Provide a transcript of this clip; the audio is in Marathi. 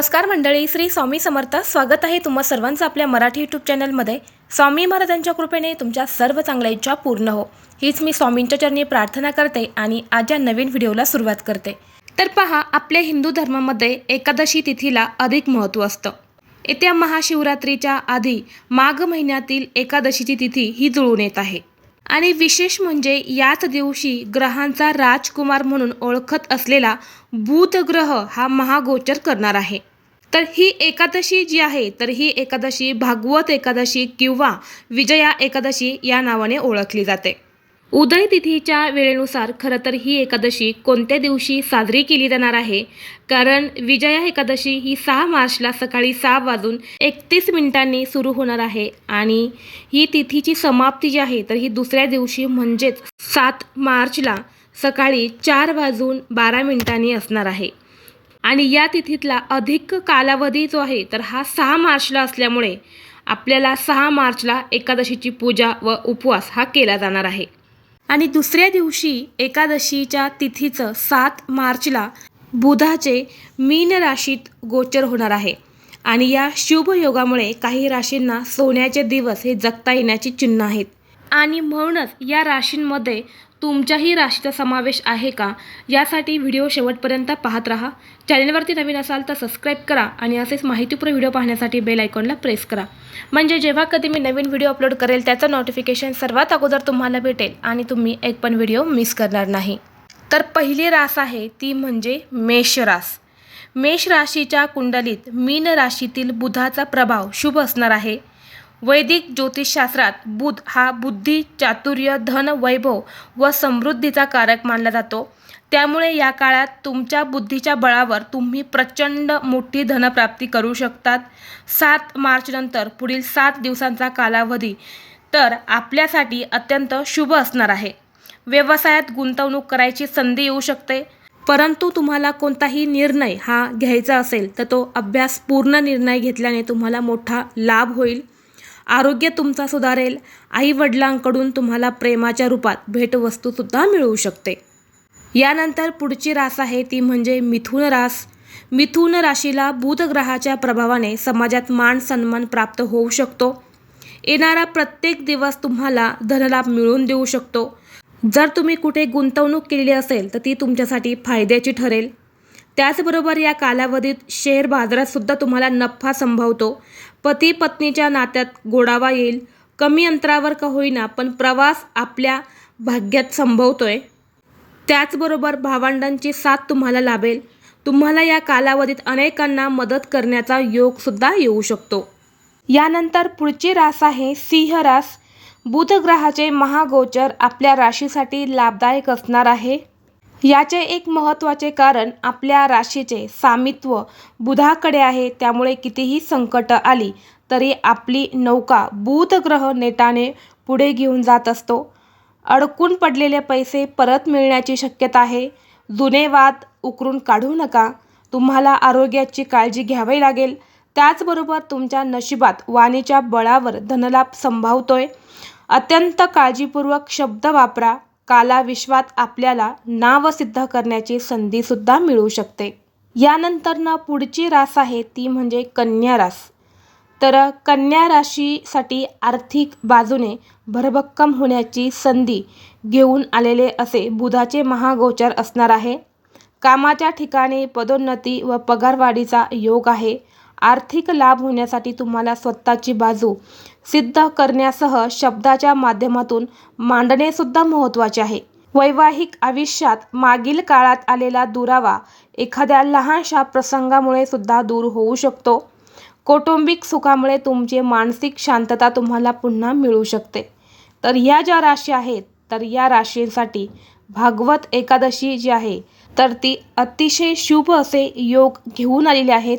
नमस्कार मंडळी श्री स्वामी समर्थ. स्वागत आहे तुम्हा सर्वांचं आपल्या मराठी यूट्यूब चॅनलमध्ये. स्वामी महाराजांच्या कृपेने तुमच्या सर्व चांगल्या इच्छा पूर्ण हो. हीच मी स्वामींच्या चरणी प्रार्थना करते आणि आज या नवीन व्हिडिओला सुरुवात करते. तर पहा आपल्या हिंदू धर्मामध्ये एकादशी तिथीला अधिक महत्त्व असतं. येत्या महाशिवरात्रीच्या आधी माघ महिन्यातील एकादशीची तिथी ही जुळून येत आहे. आणि विशेष म्हणजे याच दिवशी ग्रहांचा राजकुमार म्हणून ओळखत असलेला बुध ग्रह हा महागोचर करणार आहे. तर ही एकादशी जी आहे तर ही एकादशी भागवत एकादशी किंवा विजया एकादशी या नावाने ओळखली जाते. उदय तिथीच्या वेळेनुसार खरं तर ही एकादशी कोणत्या दिवशी साजरी केली जाणार आहे? कारण विजया एकादशी ही सहा मार्चला सकाळी सहा वाजून एकतीस मिनिटांनी सुरू होणार आहे आणि ही तिथीची समाप्ती जी आहे तर ही दुसऱ्या दिवशी म्हणजेच सात मार्चला सकाळी चार वाजून बारा मिनिटांनी असणार आहे. आणि या तिथीतला अधिक कालावधी जो आहे तर हा सहा मार्चला असल्यामुळे आपल्याला सहा मार्चला एकादशीची पूजा व उपवास हा केला जाणार आहे. आणि दुसऱ्या दिवशी एकादशीच्या तिथीचं सात मार्चला बुधाचे मीन राशीत गोचर होणार आहे. आणि या शुभ योगामुळे काही राशींना सोन्याचे दिवस हे जगता येण्याची चिन्ह आहेत. आणि म्हणूनच या राशींमध्ये तुमच्याही राशीचा समावेश आहे का? यासाठी व्हिडिओ शेवटपर्यंत पाहत राहा. चॅनलवरती नवीन असाल तर सबस्क्राईब करा आणि असेच माहितीपूर्ण व्हिडिओ पाहण्यासाठी बेल आयकॉनला प्रेस करा. म्हणजे जेव्हा कधी मी नवीन व्हिडिओ अपलोड करेल त्याचं नोटिफिकेशन सर्वात अगोदर तुम्हाला भेटेल आणि तुम्ही एक पण व्हिडिओ मिस करणार नाही. तर पहिली रास आहे ती म्हणजे मेष रास. मेष राशीच्या कुंडलीत मीन राशीतील बुधाचा प्रभाव शुभ असणार आहे. वैदिक ज्योतिषशास्त्रात बुध हा बुद्धी चातुर्य धन वैभव व समृद्धीचा कारक मानला जातो. त्यामुळे या काळात तुमच्या बुद्धीच्या बळावर तुम्ही प्रचंड मोठी धनप्राप्ती करू शकतात. सात मार्चनंतर पुढील सात दिवसांचा कालावधी तर आपल्यासाठी अत्यंत शुभ असणार आहे. व्यवसायात गुंतवणूक करायची संधी येऊ शकते. परंतु तुम्हाला कोणताही निर्णय हा घ्यायचा असेल तर तो अभ्यासपूर्ण निर्णय घेतल्याने तुम्हाला मोठा लाभ होईल. आरोग्य तुमचा सुधारेल. आई वडिलांकडून तुम्हाला प्रेमाच्या रूपात भेटवस्तूसुद्धा मिळू शकते. यानंतर पुढची रास आहे ती म्हणजे मिथुन रास. मिथुन राशीला बुधग्रहाच्या प्रभावाने समाजात मान सन्मान प्राप्त होऊ शकतो. येणारा प्रत्येक दिवस तुम्हाला धनलाभ मिळवून देऊ शकतो. जर तुम्ही कुठे गुंतवणूक केलेली असेल तर ती तुमच्यासाठी फायद्याची ठरेल. त्याचबरोबर या कालावधीत शेअर बाजारात सुद्धा तुम्हाला नफा संभवतो. पती पत्नीच्या नात्यात गोडावा येईल. कमी अंतरावर का होईना पण प्रवास आपल्या भाग्यात संभवतोय. त्याचबरोबर भावंडांची साथ तुम्हाला लाभेल. तुम्हाला या कालावधीत अनेकांना मदत करण्याचा योगसुद्धा येऊ शकतो. यानंतर पुढची रास आहे सिंह रास. बुध ग्रहाचे महागोचर आपल्या राशीसाठी लाभदायक असणार आहे. याचे एक महत्त्वाचे कारण आपल्या राशीचे सामित्व बुधाकडे आहे त्यामुळे कितीही संकट आली तरी आपली नौका बुध ग्रह नेटाने पुढे घेऊन जात असतो. अडकून पडलेले पैसे परत मिळण्याची शक्यता आहे. जुने वाद उकरून काढू नका. तुम्हाला आरोग्याची काळजी घ्यावी लागेल. त्याचबरोबर तुमच्या नशिबात वाणीच्या बळावर धनलाभ संभावतोय. अत्यंत काळजीपूर्वक शब्द वापरा. कालाविश्वात आपल्याला नाव सिद्ध करण्याची संधीसुद्धा मिळू शकते. यानंतर ना पुढची रास आहे ती म्हणजे कन्या रास. तर कन्या राशीसाठी आर्थिक बाजूने भरभक्कम होण्याची संधी घेऊन आलेले असे बुधाचे महागोचर असणार आहे. कामाच्या ठिकाणी पदोन्नती व पगारवाढीचा योग आहे. आर्थिक लाभ होण्यासाठी तुम्हाला स्वतःची बाजू सिद्ध करण्यासह शब्दाच्या माध्यमातून मांडणेसुद्धा महत्त्वाचे आहे. वैवाहिक आयुष्यात मागील काळात आलेला दुरावा एखाद्या लहानशा प्रसंगामुळे सुद्धा दूर होऊ शकतो. कौटुंबिक सुखामुळे तुमची मानसिक शांतता तुम्हाला पुन्हा मिळू शकते. तर या ज्या राशी आहेत तर या राशींसाठी भागवत एकादशी जी आहे तर ती अतिशय शुभ असे योग घेऊन आलेले आहेत.